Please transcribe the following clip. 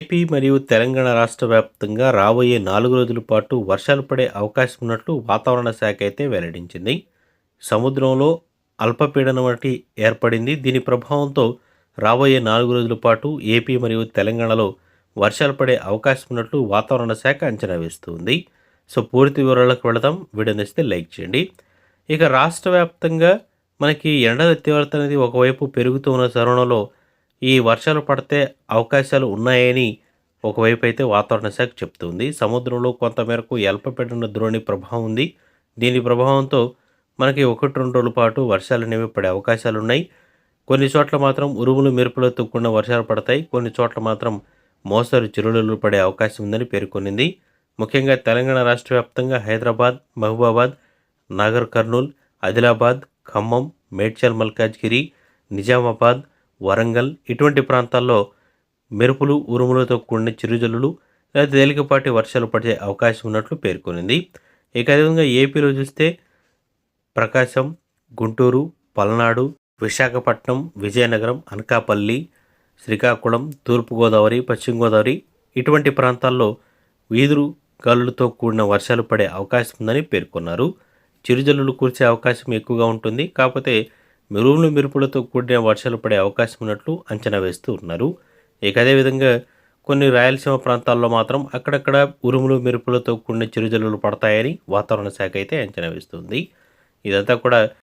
AP మరియు తెలంగాణ రాష్ట్ర వ్యాప్తంగా రాబోయే నాలుగు రోజుల పాటు వర్షాలు పడే అవకాశం ఉన్నట్లు వాతావరణ శాఖ అయితే వెల్లడించింది. సముద్రంలో అల్పపీడనం ఒకటి ఏర్పడింది. దీని ప్రభావంతో రాబోయే నాలుగు రోజుల పాటు ఏపీ మరియు తెలంగాణలో వర్షాలు పడే అవకాశం ఉన్నట్లు వాతావరణ శాఖ అంచనా వేస్తుంది. సో పూర్తి వివరాలకు వెళదాం. వీడియో లైక్ చేయండి. ఇక రాష్ట్ర వ్యాప్తంగా మనకి ఎండల తీవ్రత అనేది ఒకవైపు పెరుగుతూ ఉన్న తరుణంలో ఈ వర్షాలు పడితే అవకాశాలు ఉన్నాయని ఒకవైపు అయితే వాతావరణ శాఖ చెప్తుంది. సముద్రంలో కొంతమేరకు ఎల్పపెట్టిన ద్రోణి ప్రభావం ఉంది. దీని ప్రభావంతో మనకి ఒకటి రెండు రోజుల పాటు వర్షాలు అనేవి పడే అవకాశాలు ఉన్నాయి. కొన్ని చోట్ల మాత్రం ఉరుములు మెరుపులతో కూడిన వర్షాలు పడతాయి. కొన్ని చోట్ల మాత్రం మోస్తరు చిరులు పడే అవకాశం ఉందని పేర్కొనింది. ముఖ్యంగా తెలంగాణ రాష్ట్ర వ్యాప్తంగా హైదరాబాద్ మహబూబాబాద్ నాగర్ కర్నూల్ ఆదిలాబాద్ ఖమ్మం మేడ్చల్ మల్కాజ్గిరి నిజామాబాద్ వరంగల్ ఇటువంటి ప్రాంతాల్లో మెరుపులు ఉరుములతో కూడిన చిరుజల్లులు లేదా తేలికపాటి వర్షాలు పడే అవకాశం ఉన్నట్లు పేర్కొనింది. ఇక అదేవిధంగా ఏపీలో చూస్తే ప్రకాశం గుంటూరు పల్నాడు విశాఖపట్నం విజయనగరం అనకాపల్లి శ్రీకాకుళం తూర్పుగోదావరి పశ్చిమ గోదావరి ఇటువంటి ప్రాంతాల్లో వీధులు గాలులతో కూడిన వర్షాలు పడే అవకాశం ఉందని పేర్కొన్నారు. చిరుజల్లులు కురిసే అవకాశం ఎక్కువగా ఉంటుంది. కాకపోతే మెరువులు మెరుపులతో కూడిన వర్షాలు పడే అవకాశం ఉన్నట్లు అంచనా వేస్తూ ఉన్నారు. ఇక అదేవిధంగా కొన్ని రాయలసీమ ప్రాంతాల్లో మాత్రం అక్కడక్కడ ఉరుములు మెరుపులతో కూడిన చిరుజల్లులు పడతాయని వాతావరణ శాఖ అయితే అంచనా వేస్తుంది. ఇదంతా కూడా